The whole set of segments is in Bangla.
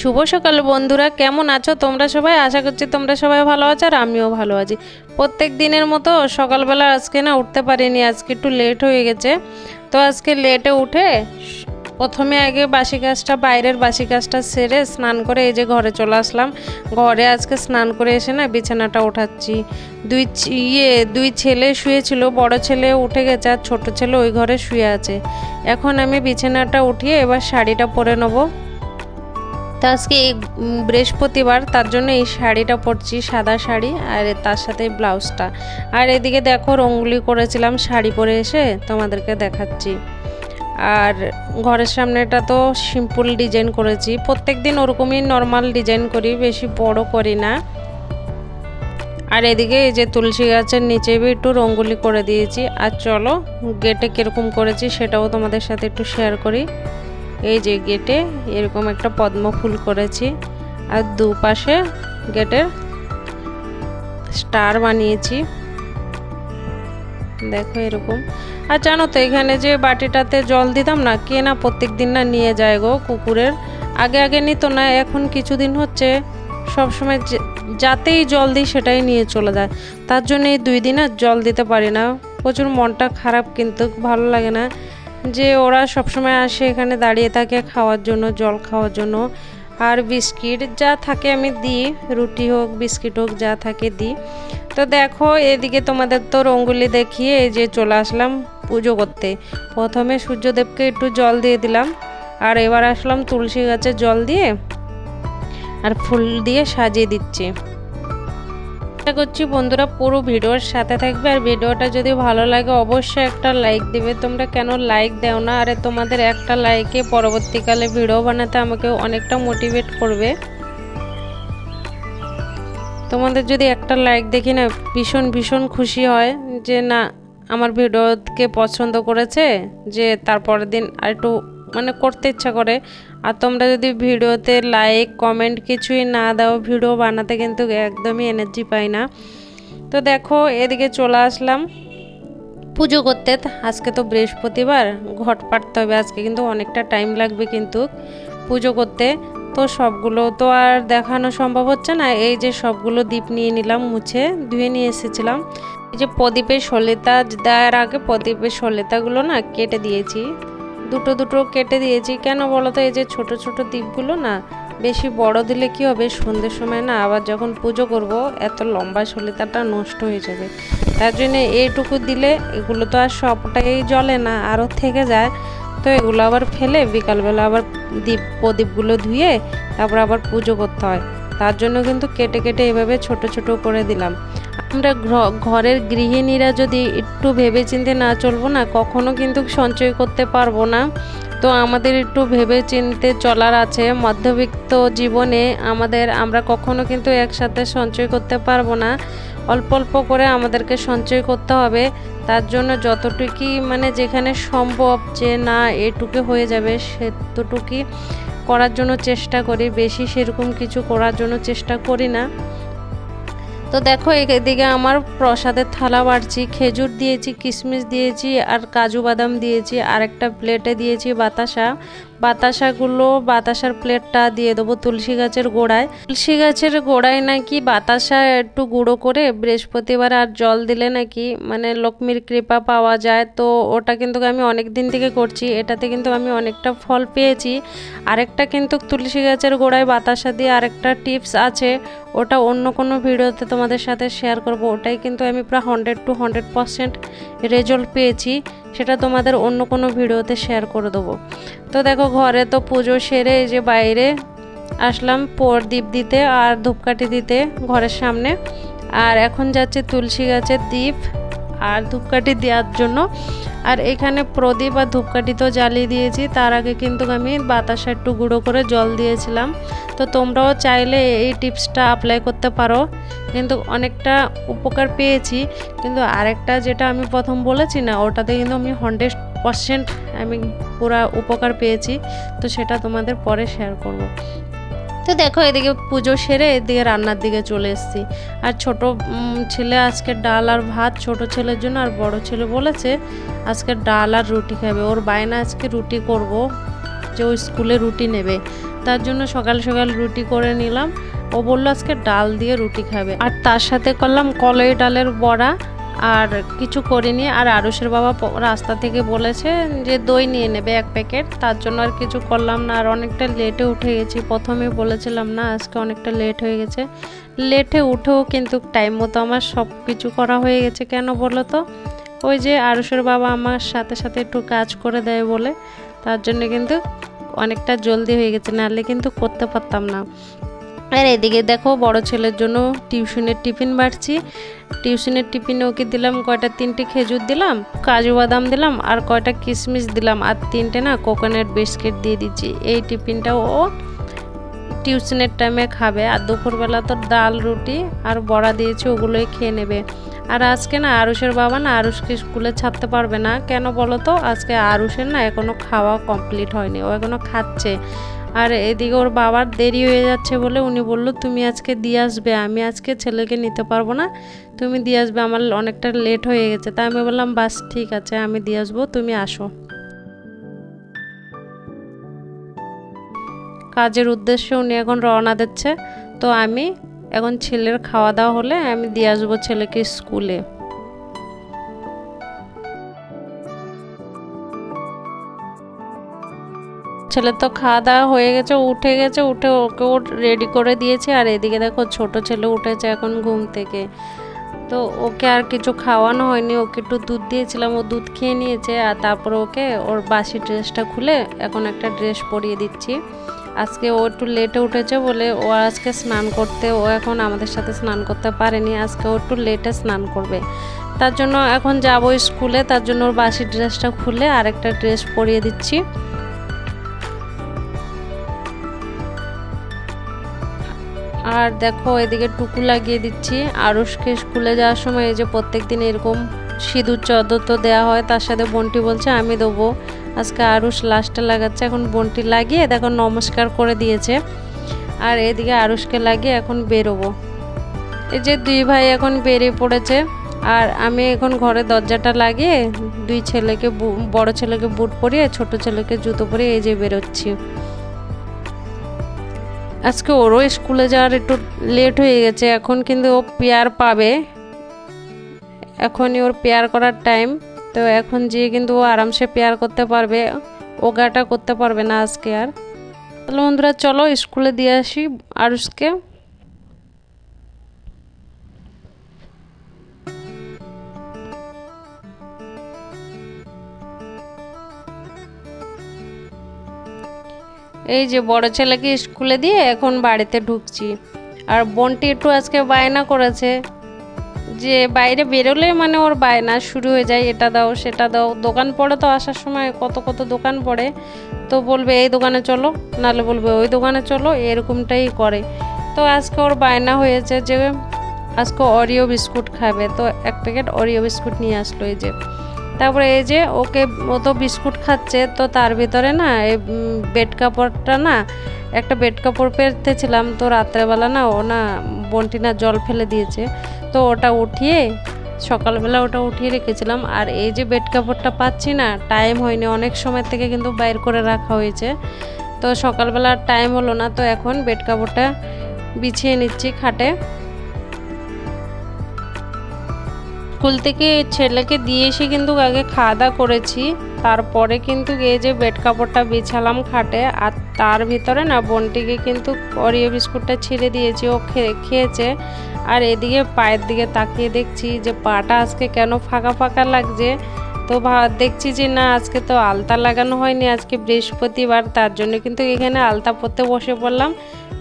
শুভ সকাল বন্ধুরা, কেমন আছো তোমরা সবাই? আশা করছি তোমরা সবাই ভালো আছো আর আমিও ভালো আছি। প্রত্যেক দিনের মতো সকালবেলা আজকে না উঠতে পারিনি, আজকে একটু লেট হয়ে গেছে। তো আজকে লেটে উঠে প্রথমে আগে বাসি গাছটা বাইরের বাসি গাছটা সেরে স্নান করে এই যে ঘরে চলে আসলাম। ঘরে আজকে স্নান করে এসে না বিছানাটা ওঠাচ্ছি। দুই ইয়ে দুই ছেলে শুয়েছিল, বড় ছেলে উঠে গেছে আর ছোটো ছেলে ওই ঘরে শুয়ে আছে। এখন আমি বিছানাটা উঠিয়ে এবার শাড়িটা পরে নেব। তো আজকে এই বৃহস্পতিবার, তার জন্য এই শাড়িটা পরছি, সাদা শাড়ি আর তার সাথে ব্লাউজটা। আর এদিকে দেখো, রঙ্গুলি করেছিলাম, শাড়ি পরে এসে তোমাদেরকে দেখাচ্ছি। আর ঘরের সামনেটা তো সিম্পল ডিজাইন করেছি। প্রত্যেক দিন ওরকমই নর্মাল ডিজাইন করি, বেশি বড় করি না। আর এদিকে এই যে তুলসী গাছের নিচে একটু রঙ্গুলি করে দিয়েছি। আর চলো গেটে কীরকম করেছি সেটাও তোমাদের সাথে একটু শেয়ার করি। এই যে গেটে এরকম একটা পদ্ম ফুল করেছি। আর দুপাশে গেটের স্টার বানিয়েছি। দেখো এরকম। আর জানো তো, এখানে যে বাটিটাতে জল দিতাম না, কে না প্রত্যেক দিন না নিয়ে যায় গো কুকুরের। আগে আগে নিত না, এখন কিছুদিন হচ্ছে সবসময় যাতেই জল দিই সেটাই নিয়ে চলে যায়। তার জন্য এই দুই দিন আর জল দিতে পারি না। প্রচুর মনটা খারাপ কিন্তু ভালো লাগে না। যে ওরা সবসময় আসে এখানে দাঁড়িয়ে থাকে খাওয়ার জন্য, জল খাওয়ার জন্য। আর বিস্কিট যা থাকে আমি দিই, রুটি হোক, বিস্কিট হোক, যা থাকে দিই। তো দেখো, এদিকে তোমাদের তো রঙ্গুলি দেখিয়ে এই যে চলে আসলাম পুজো করতে। প্রথমে সূর্যদেবকে একটু জল দিয়ে দিলাম, আর এবার আসলাম তুলসী গাছে জল দিয়ে, আর ফুল দিয়ে সাজিয়ে দিচ্ছি। চেষ্টা করছি বন্ধুরা পুরো ভিডিওর সাথে থাকবে। আর ভিডিওটা যদি ভালো লাগে, অবশ্যই একটা লাইক দিবে। তোমরা কেন লাইক দাও না? আরে তোমাদের একটা লাইকে পরবর্তীকালে ভিডিও বানাতে আমাকে অনেকটা মোটিভেট করবে। তোমাদের যদি একটা লাইক দেখি না, ভীষণ ভীষণ খুশি হয় যে না, আমার ভিডিওকে পছন্দ করেছে, যে তারপরের দিন আর একটু মানে করতে ইচ্ছা করে আর তোমরা যদি ভিডিওতে লাইক কমেন্ট কিছুই না দাও, ভিডিও বানাতে কিন্তু একদমই এনার্জি পাই না। তো দেখো, এদিকে চলে আসলাম। পুজো করতে, আজকে তো বৃহস্পতিবার, ঘট পাড়তে হবে আজকে, কিন্তু অনেকটা টাইম লাগবে কিন্তু পুজো করতে। তো সবগুলো তো আর দেখানো সম্ভব হচ্ছে না, এই যে সবগুলো দ্বীপ নিয়ে নিলাম, মুছে ধুয়ে নিয়ে এসেছিলাম। এই যে প্রদীপের সলিতা দেওয়ার আগে প্রদীপের সলিতাগুলো না কেটে দিয়েছি। দুটো দুটো কেটে দিয়েছি। কেন বলো তো এই যে ছোট ছোট দ্বীপগুলো না, বেশি বড় দিলে কি হবে? সন্ধ্যের সময় না, আবার যখন পুজো করব, এত লম্বা সলিতাটা নষ্ট হয়ে যাবে। তার জন্য এইটুকু দিলে এগুলো তো আর সবটাই জ্বলে না আরও থেকে যায়। তো এগুলো আবার ফেলে, বিকালবেলা আবার দ্বীপ প্রদীপগুলো ধুয়ে, তারপর আবার পুজো করতে হয়। তার জন্য কিন্তু কেটে কেটে এভাবে ছোট ছোট করে দিলাম। আমরা ঘরের গৃহিণীরা যদি একটু ভেবে চিন্তে না চলবো না, কখনো কিন্তু সঞ্চয় করতে পারব না। তো আমাদের একটু ভেবে চিনতে চলার আছে। মধ্যবিত্ত জীবনে আমাদের, আমরা কখনো কিন্তু একসাথে সঞ্চয় করতে পারব না। অল্প অল্প করে আমাদেরকে সঞ্চয় করতে হবে। তার জন্য যতটুকুই মানে যেখানে সম্ভব যে না এটুকু হয়ে যাবে, সেতটুকুই করার জন্য চেষ্টা করি। বেশি সেরকম কিছু করার জন্য চেষ্টা করি না। তো দেখো, এদিকে আমার প্রসাদের থালা বাড়ছি, খেজুর দিয়েছি, কিশমিশ দিয়েছি আর কাজু বাদাম দিয়েছি আর একটা প্লেটে দিয়েছি বাতাসা। বাতাসাগুলো, বাতাসার প্লেটটা দিয়ে দেবো তুলসী গাছের গোড়ায়। তুলসী গাছের গোড়ায় নাকি বাতাসা একটু গুঁড়ো করে, বৃহস্পতিবার আর জল দিলে নাকি মানে লক্ষ্মীর কৃপা পাওয়া যায়। তো ওটা কিন্তু আমি অনেক দিন থেকে করছি, এটাতে কিন্তু আমি অনেকটা ফল পেয়েছি। আরেকটা কিন্তু তুলসী গাছের গোড়ায় বাতাসা দিয়ে আরেকটা টিপস আছে, ওটা অন্য কোনো ভিডিওতে তোমাদের সাথে শেয়ার করব, ওটাই কিন্তু আমি প্রায় hundred to hundred percent result পেয়েছি, সেটা তোমাদের অন্য কোনো ভিডিওতে শেয়ার করে দেবো। তো দেখো, ঘরে তো পুজো সেরে এই যে বাইরে আসলাম দ্বীপ দিতে আর ধূপকাঠি দিতে ঘরের সামনে। আর এখন যাচ্ছে তুলসী গাছের দ্বীপ। আর ধূপকাঠি দেওয়ার জন্য। আর এখানে প্রদীপ আর ধূপকাঠি তো জ্বালিয়ে দিয়েছি, তার আগে কিন্তু আমি বাতাসা একটু গুঁড়ো করে জল দিয়েছিলাম। তো তোমরাও চাইলে এই টিপসটা অ্যাপ্লাই করতে পারো। কিন্তু অনেকটা উপকার পেয়েছি। কিন্তু আরেকটা যেটা আমি প্রথম বলেছি না, ওটাতে কিন্তু আমি হান্ড্রেড পারসেন্ট আমি পুরা উপকার পেয়েছি। তো সেটা তোমাদের পরে শেয়ার করব। তো দেখো, এদিকে পুজো সেরে এদিকে রান্নার দিকে চলে এসেছি। আর ছোট ছেলে আজকে ডাল আর ভাত, ছোট ছেলের জন্য আর বড় ছেলে বলেছে আজকে ডাল আর রুটি খাবে। ওর বায়না আজকে রুটি করব, যে ও স্কুলে রুটি নেবে। তার জন্য সকাল সকাল রুটি করে নিলাম। ও বলল আজকে ডাল দিয়ে রুটি খাবে। আর তার সাথে করলাম কলই ডালের বড়া। আর কিছু করিনি। আর আরুষের বাবা রাস্তা থেকে বলেছে যে দই নিয়ে নেবে এক প্যাকেট। তার জন্য আর কিছু করলাম না। আর অনেকটা লেটে উঠে গেছি। প্রথমে বলেছিলাম না, আজকে অনেকটা লেট হয়ে গেছে। লেটে উঠেও কিন্তু টাইম মতো আমার সব কিছু করা হয়ে গেছে। কেন বলো তো? ওই যে আরুষের বাবা আমার সাথে সাথে একটু কাজ করে দেয় বলে। তার জন্য কিন্তু অনেকটা জলদি হয়ে গেছে। নাহলে কিন্তু করতে পারতাম না। আর এদিকে দেখো বড় ছেলের জন্য টিউশনের টিফিন বাড়ছি। টিউশনের টিফিনে ওকে দিলাম কয়টা, তিনটে খেজুর দিলাম, কাজু বাদাম দিলাম আর কয়টা কিশমিশ দিলাম আর তিনটে না কোকোনাট বিস্কিট দিয়ে দিচ্ছি। এই টিফিনটাও ও টিউশনের টাইমে খাবে আর দুপুরবেলা তো ডাল, রুটি আর বড়া দিয়েছি, ওগুলোই খেয়ে নেবে। আর আজকে না আরুষের বাবা না আরুষকে স্কুলে ছাড়তে পারবে না। কেন বলো তো? আজকে আরুষের না এখনও খাওয়া কমপ্লিট হয়নি, ও এখনও খাচ্ছে। আর এদিকে ওর বাবার দেরি হয়ে যাচ্ছে বলে উনি বলল, তুমি আজকে দিয়ে আসবে, আমি আজকে ছেলেকে নিতে পারব না, তুমি দিয়ে আসবে, আমার অনেকটা লেট হয়ে গেছে। তাই আমি বললাম, বাস ঠিক আছে, আমি দিয়ে আসব, তুমি আসো। কাজের উদ্দেশ্যে উনি এখন রওনা দিচ্ছে। তো আমি এখন ছেলের খাওয়া দাওয়া হলে আমি দিয়ে আসব ছেলেকে স্কুলে। ছেলে তো খাওয়া দাওয়া হয়ে গেছে, উঠে গেছে, উঠে ওকে রেডি করে দিয়েছে আর এদিকে দেখো ছোট ছেলে উঠেছে এখন ঘুম থেকে। তো ওকে আর কিছু খাওয়ানো হয়নি, ওকে একটু দুধ দিয়েছিলাম, ও দুধ খেয়ে নিয়েছে আর তারপর ওকে ওর বাসি ড্রেসটা খুলে এখন একটা ড্রেস পরিয়ে দিচ্ছি। আজকে ও একটু লেটে উঠেছে বলে ও আজকে স্নান করতে, ও এখন আমাদের সাথে স্নান করতে পারেনি, আজকে ও একটু লেটে স্নান করবে। তার জন্য এখন যাব স্কুলে, তার জন্য ওর বাসি ড্রেসটা খুলে আরেকটা ড্রেস পরিয়ে দিচ্ছি। আর দেখো, এদিকে টুকু লাগিয়ে দিচ্ছি। আরুষকে স্কুলে যাওয়ার সময় এই যে প্রত্যেক দিন এরকম সিঁদুর, চদর তো দেওয়া হয়, তার সাথে বন্টি বলছে, আমি দেবো। আজকে আরুষ লাস্টে লাগাচ্ছে, এখন বন্টি লাগিয়ে দেখো নমস্কার করে দিয়েছে। আর এদিকে আরুষকে লাগিয়ে এখন বেরোবো। এই যে দুই ভাই এখন বেরিয়ে পড়েছে, আর আমি এখন ঘরে দরজাটা লাগিয়ে দুই ছেলেকে বড় ছেলেকে বুট পরিয়ে, ছোট ছেলেকে জুতো পরিয়ে এই যে বেরোচ্ছি। আজকে ওরও স্কুলে যাওয়ার একটু লেট হয়ে গেছে, এখন কিন্তু ও পেয়ার পাবে। এখনই ওর পেয়ার করার টাইম তো এখন যেয়ে কিন্তু ও আরামসে পেয়ার করতে পারবে ওগাটা করতে পারবে না আজকে আর। তাহলে বন্ধুরা চলো স্কুলে দিয়ে আসি আরুষকে। এই যে বড় ছেলেকে স্কুলে দিয়ে এখন বাড়িতে ঢুকছি। আর বোনটি একটু আজকে বায়না করেছে যে বাইরে বেরোলে মানে ওর বায়না শুরু হয়ে যায়, এটা দাও, সেটা দাও। দোকান পড়ে তো আসার সময় কত কত দোকান পড়ে। তো বলবে, এই দোকানে চলো। নাহলে বলবে, ওই দোকানে চলো। এরকমটাই করে। তো আজকে ওর বায়না হয়েছে যে আজকে অরিও বিস্কুট খাবে। তো এক প্যাকেট অরিও বিস্কুট নিয়ে আসলো এই যে। তারপরে এই যে ওকে, ও তো বিস্কুট খাচ্ছে, তো তার ভিতরে না এই বেড কাপড়টা না, একটা বেড কাপড় পেতেছিলাম তো রাত্রেবেলা না ও না বন্টি না জল ফেলে দিয়েছে, তো ওটা উঠিয়ে, সকালবেলা ওটা উঠিয়ে রেখেছিলাম, আর এই যে বেড কাপড়টা পাচ্ছি না টাইম হয়নি, অনেক সময় থেকে কিন্তু বাইর করে রাখা হয়েছে, তো সকালবেলা টাইম হলো না, তো এখন বেড কাপড়টা বিছিয়ে নিচ্ছি খাটে স্কুল থেকে ছেলেকে দিয়ে এসে কিন্তু আগে খাওয়া দাওয়া করেছি। তারপরে কিন্তু এই যে বেড কাপড়টা বিছালাম খাটে, আর তার ভিতরে না বোনটিকে কিন্তু অরিও বিস্কুটটা ছিঁড়ে দিয়েছি, ও খেয়েছে। আর এদিকে পায়ের দিকে তাকিয়ে দেখছি যে পাটা আজকে কেন ফাঁকা ফাঁকা লাগছে। তো দেখছি যে না, আজকে তো আলতা লাগানো হয়নি, আজকে বৃহস্পতিবার, তার জন্য কিন্তু এখানে আলতা পরতে বসে পড়লাম।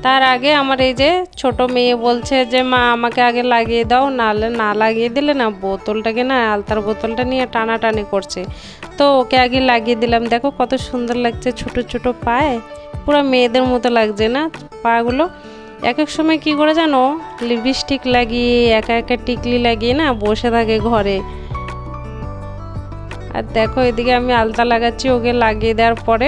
তার আগে আমার এই যে ছোট মেয়ে বলছে যে, মা, আমাকে আগে লাগিয়ে দাও নাহলে না লাগিয়ে দিলে না বোতলটাকে না আলতার বোতলটা নিয়ে টানাটানি করছে। তো ওকে আগে লাগিয়ে দিলাম। দেখো কত সুন্দর লাগছে, ছোট ছোট পায়ে। পুরো মেয়েদের মতো লাগছে না পাগুলো। এক এক সময় কি করে জানো, লিপস্টিক লাগিয়ে, একা একা টিকলি লাগিয়ে না বসে থাকে ঘরে। আর দেখো, এদিকে আমি আলতা লাগাচ্ছি, ওকে লাগিয়ে দেওয়ার পরে।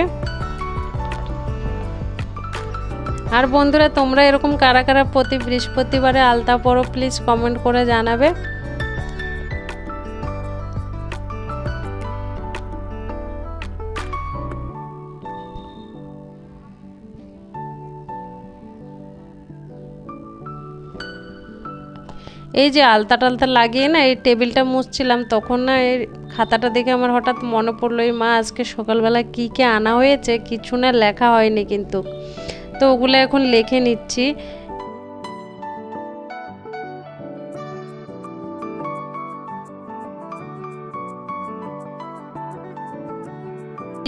আর বন্ধুরা, তোমরা এরকম কারা কারা প্রতি বৃহস্পতিবারে আলতা পরো প্লিজ কমেন্ট করে জানাবে। এই যে আলতা টালতা লাগিয়ে না এই টেবিলটা মুছছিলাম, তখন না এই খাতাটা দেখে আমার হঠাৎ মনে পড়ল, এই মা, আজকে সকালবেলা কী কী আনা হয়েছে? কিছু না লেখা হয়নি কিন্তু। তো ওগুলো এখন লিখে নিচ্ছি।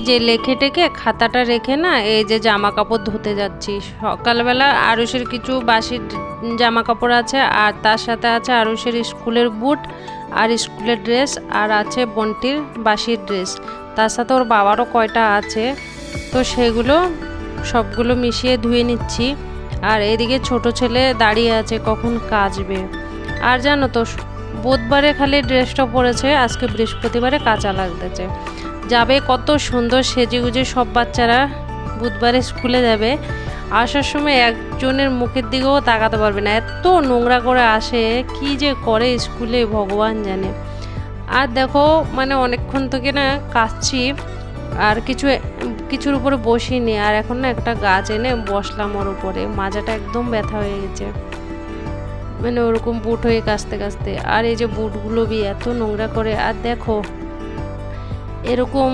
যে লেখে টেকে খাতাটা রেখে না এই যে জামা কাপড় ধুতে যাচ্ছি। সকালবেলা আরুষের কিছু বাসির জামা কাপড় আছে আর তার সাথে আছে আরুষের স্কুলের বুট আর স্কুলের ড্রেস আর আছে বন্টির বাসির ড্রেস। তার সাথে ওর বাবারও কয়টা আছে। তো সেগুলো সবগুলো মিশিয়ে ধুয়ে নিচ্ছি। আর এদিকে ছোট ছেলে দাঁড়িয়ে আছে কখন কাচবে। আর জানো তো, বুধবারে খালি ড্রেসটা পরেছে, আজকে বৃহস্পতিবারে কাঁচা লাগতেছে। যাবে, কত সুন্দর সেজে গুজে সব বাচ্চারা বুধবারে স্কুলে যাবে। আসার সময় একজনের মুখের দিকেও তাকাতে পারবে না। এত নোংরা করে আসে, কি যে করে স্কুলে, ভগবান জানে। আর দেখো মানে অনেকক্ষণ থেকে না কাচ্ছি আর কিছু, কিছুর উপরে বসিনি। আর এখন না একটা গাছ এনে বসলাম ওর উপরে। মাজাটা একদম ব্যথা হয়ে গেছে। মানে ওরকম বুট হয়ে কাচতে কাচতে। আর এই যে বুটগুলো বি এত নোংরা করে। আর দেখো এরকম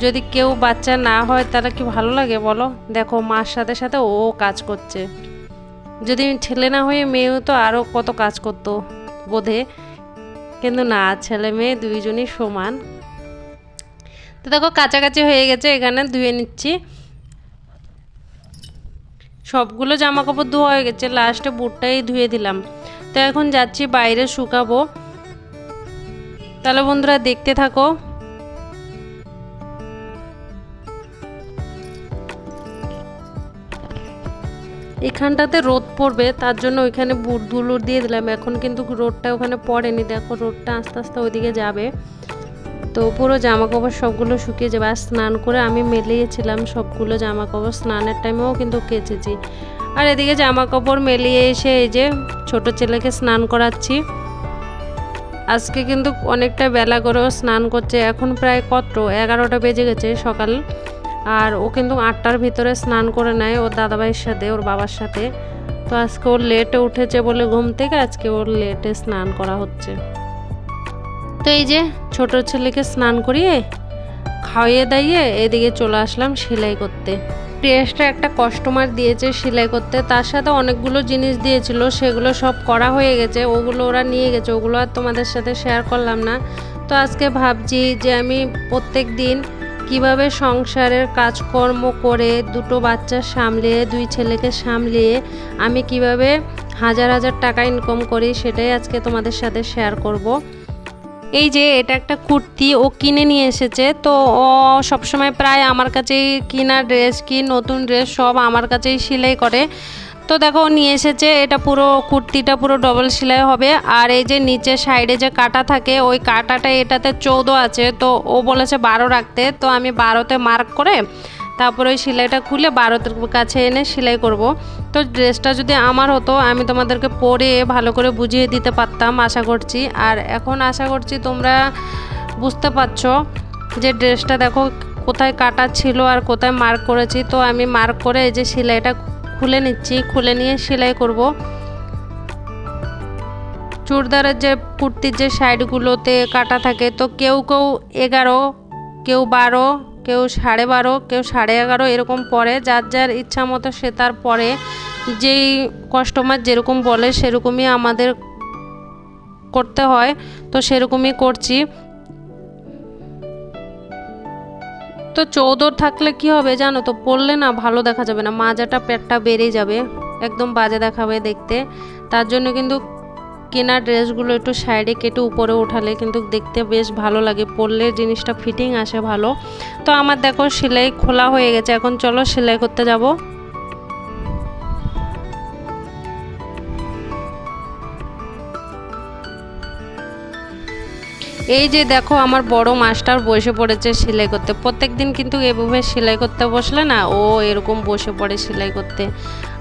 যদি কেউ বাচ্চা না হয় তাহলে কি ভালো লাগে বলো? দেখো, মার সাথে সাথে ও কাজ করছে। যদি ছেলে না হয়ে মেয়েও তো আরও কত কাজ করতো বোধে। কিন্তু না, ছেলে মেয়ে দুইজনই সমান। তো দেখো, কাছাকাছি হয়ে গেছে, এখানে ধুয়ে নিচ্ছি। সবগুলো জামা কাপড় ধোয়া হয়ে গেছে লাস্টে বুটটাই ধুয়ে দিলাম। তো এখন যাচ্ছি, বাইরে শুকাবো। তাহলে বন্ধুরা দেখতে থাকো। এখানটাতে রোদ পড়বে, তার জন্য ওইখানে বুট দুলুর দিয়ে দিলাম। এখন কিন্তু রোদটা ওখানে পড়েনি। দেখো, রোদটা আস্তে আস্তে ওইদিকে যাবে। তো পুরো জামা কাপড় সবগুলো শুকিয়ে যাবে। আর স্নান করে আমি মেলিয়েছিলাম সবগুলো জামা কাপড় স্নানের টাইমেও কিন্তু কেচেছি। আর এদিকে জামা কাপড় মেলিয়ে এসে এই যে ছোট ছেলেকে স্নান করাচ্ছি। আজকে কিন্তু অনেকটা বেলা করেও স্নান করছে। এখন প্রায় কত? এগারোটা বেজে গেছে সকাল। আর ও কিন্তু আটটার ভিতরে স্নান করে নেয় ওর দাদাভাইয়ের সাথে, ওর বাবার সাথে। তো আজকে ওর লেটে উঠেছে বলে ঘুম থেকে আজকে ওর লেটে স্নান করা হচ্ছে। তো এই যে ছোট ছেলেকে স্নান করিয়ে খাওয়িয়ে দাইয়ে এদিকে চলে আসলাম সেলাই করতে। ড্রেসটা একটা কাস্টমার দিয়েছে সেলাই করতে। তার সাথে অনেকগুলো জিনিস দিয়েছিল, সেগুলো সব করা হয়ে গেছে। ওগুলো ওরা নিয়ে গেছে, ওগুলো আর তোমাদের সাথে শেয়ার করলাম না। তো আজকে ভাবছি যে আমি প্রত্যেক দিন কীভাবে সংসারের কাজকর্ম করে দুটো বাচ্চা সামলে দুই ছেলেকে সামলিয়ে আমি কীভাবে হাজার হাজার টাকা ইনকাম করি সেটাই আজকে তোমাদের সাথে শেয়ার করব। এই যে এটা একটা কুর্তি, ও কিনে নিয়ে এসেছে তো ও সবসময় প্রায় আমার কাছেই কিনা ড্রেস কি নতুন ড্রেস সব আমার কাছেই সেলাই করে তো দেখো নিয়ে এসেছে, এটা পুরো কুর্তিটা পুরো ডবল সেলাই হবে। আর এই যে নিচে সাইডে যে কাটা থাকে, ওই কাটাটা এটাতে চৌদ্দ আছে, তো ও বলেছে বারো রাখতে। তো আমি বারোতে মার্ক করে তারপরে ওই সেলাইটা খুলে বারোতের কাছে এনে সেলাই করব। তো ড্রেসটা যদি আমার হতো, আমি তোমাদেরকে পরে ভালো করে বুঝিয়ে দিতে পারতাম, আশা করছি। আর এখন আশা করছি তোমরা বুঝতে পারছ যে ড্রেসটা দেখো কোথায় কাটা ছিল আর কোথায় মার্ক করেছি। তো আমি মার্ক করে এই যে সেলাইটা খুলে নিচ্ছি, খুলে নিয়ে সেলাই করব। চুড়দারের যে কুর্তির যে সাইডগুলোতে কাটা থাকে, তো কেউ কেউ এগারো, কেউ বারো, কেউ সাড়ে বারো, কেউ সাড়ে এগারো এরকম পরে, যার যার ইচ্ছা মতো সে তার পরে। যেই কাস্টমার যেরকম বলে, সেরকমই আমাদের করতে হয়, তো সেরকমই করছি। তো চৌদর থাকলে কি হবে জানো তো? পড়লে না ভালো দেখা যাবে না। মাজাটা পেটটা বেড়ে যাবে। একদম বাজে দেখাবে দেখতে। তার জন্য কিন্তু কেনা ড্রেসগুলো একটু সাইডে কেটে উপরে উঠালে কিন্তু দেখতে বেশ ভালো লাগে। পরলে জিনিসটা ফিটিং আসে ভালো। তো আমার দেখো সেলাই খোলা হয়ে গেছে। এখন চলো সেলাই করতে যাব। এই যে দেখো আমার বড় মাস্টার বসে পড়েছে সেলাই করতে। প্রত্যেক দিন কিন্তু এভাবে সেলাই করতে বসলে না, ও এরকম বসে পড়ে সেলাই করতে।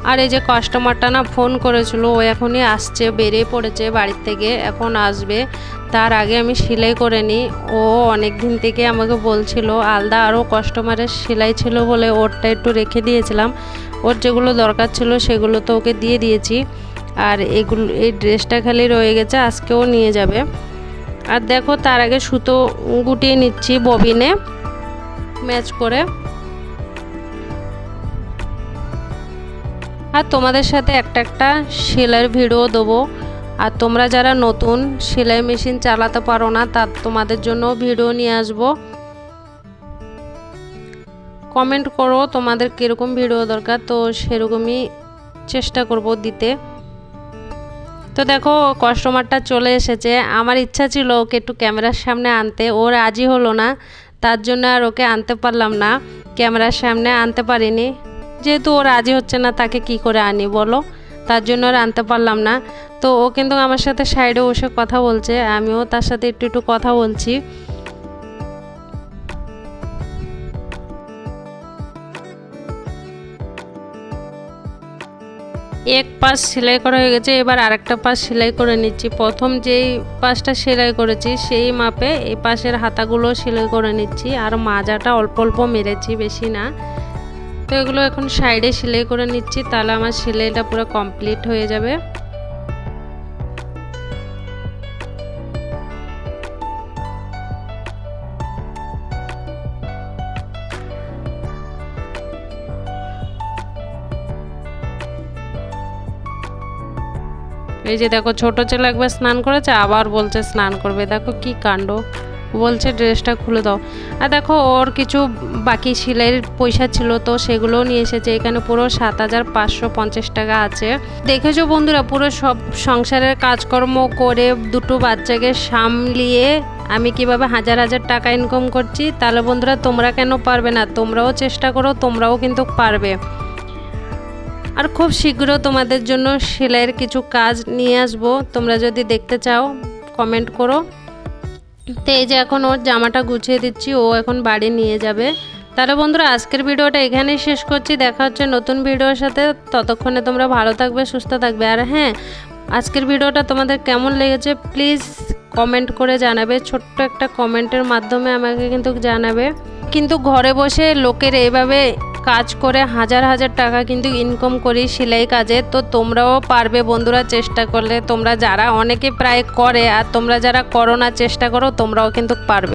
আর এই যে কাস্টমারটা না ফোন করেছিল, ও এখনই আসছে, বেরিয়ে পড়েছে বাড়ির থেকে, এখন আসবে। তার আগে আমি সেলাই করে নিই। ও অনেক দিন থেকে আমাকে বলছিল, আলাদা আরও কাস্টমারের সেলাই ছিল বলে ওরটা একটু রেখে দিয়েছিলাম। ওর যেগুলো দরকার ছিল সেগুলো তো ওকে দিয়ে দিয়েছি। আর এগুলো, এই ড্রেসটা খালি রয়ে গেছে, আজকেও নিয়ে যাবে। আর দেখো, তার আগে সুতো গুটিয়ে নিচ্ছি ববিনে, ম্যাচ করে। আর তোমাদের সাথে একটা একটা সেলাইয়ের ভিডিও দেবো। আর তোমরা যারা নতুন সেলাই মেশিন চালাতে পারো না তার তোমাদের জন্য ভিডিও নিয়ে আসব। কমেন্ট করো তোমাদের কীরকম ভিডিও দরকার, তো সেরকমই চেষ্টা করব দিতে। তো দেখো কাস্টমারটা চলে এসেছে। আমার ইচ্ছা ছিল ওকে একটু ক্যামেরার সামনে আনতে। ও রাজি হলো না, তার জন্য আর ওকে আনতে পারলাম না। ক্যামেরার সামনে আনতে পারিনি। যেহেতু ও রাজি হচ্ছে না, তাকে কি করে আনি বলো? তার জন্য আর আনতে পারলাম না। তো ও কিন্তু আমার সাথে সাইডে বসে কথা বলছে, আমিও তার সাথে একটু একটু কথা বলছি। এক পাশ সেলাই করা হয়ে গেছে, এবার আরেকটা পাশ সেলাই করে নিচ্ছি। প্রথম যেই পাশটা সেলাই করেছি, সেই মাপে এই পাশের হাতাগুলো সেলাই করে নিচ্ছি। আর মাজাটা অল্প অল্প মেরেছি, বেশি না। তো এগুলো এখন সাইডে সেলাই করে নিচ্ছি, তাহলে আমার সেলাইটা পুরো কমপ্লিট হয়ে যাবে। এই যে দেখো, ছোট ছেলে একবার স্নান করেছে, আবার বলছে স্নান করবে। দেখো কি কাণ্ড। বলছে, ড্রেসটা খুলে দাও। আর দেখো, ওর কিছু বাকি সেলাইয়ের পয়সা ছিল, তো সেগুলোও নিয়ে এসেছে। এখানে পুরো সাত হাজার পাঁচশো পঞ্চাশ টাকা আছে। দেখেছ বন্ধুরা, পুরো সব সংসারের কাজকর্ম করে দুটো বাচ্চাকে সামলিয়ে আমি কীভাবে হাজার হাজার টাকা ইনকাম করছি? তাহলে বন্ধুরা, তোমরা কেন পারবে না? তোমরাও চেষ্টা করো, তোমরাও কিন্তু পারবে। আর খুব শীঘ্র তোমাদের জন্য সেলাইয়ের কিছু কাজ নিয়ে আসব। তোমরা যদি দেখতে চাও কমেন্ট করো। তো এই যে এখন ওর জামাটা গুছিয়ে দিচ্ছি, ও এখন বাড়ি নিয়ে যাবে। তাহলে বন্ধুরা, আজকের ভিডিওটা এখানেই শেষ করছি। দেখা হচ্ছে নতুন ভিডিওর সাথে। ততক্ষণে তোমরা ভালো থাকবে, সুস্থ থাকবে। আর হ্যাঁ আজকের ভিডিওটা তোমাদের কেমন লেগেছে প্লিজ কমেন্ট করে জানাবে। ছোট্ট একটা কমেন্টের মাধ্যমে আমাকে কিন্তু জানাবে। কিন্তু ঘরে বসে লোকের এইভাবে কাজ করে হাজার হাজার টাকা কিন্তু ইনকাম করি সেলাই কাজে, তো তোমরাও পারবে বন্ধুরা চেষ্টা করলে। তোমরা যারা অনেকে প্রায় করে আর তোমরা যারা করো না, চেষ্টা করো, তোমরাও কিন্তু পারবে।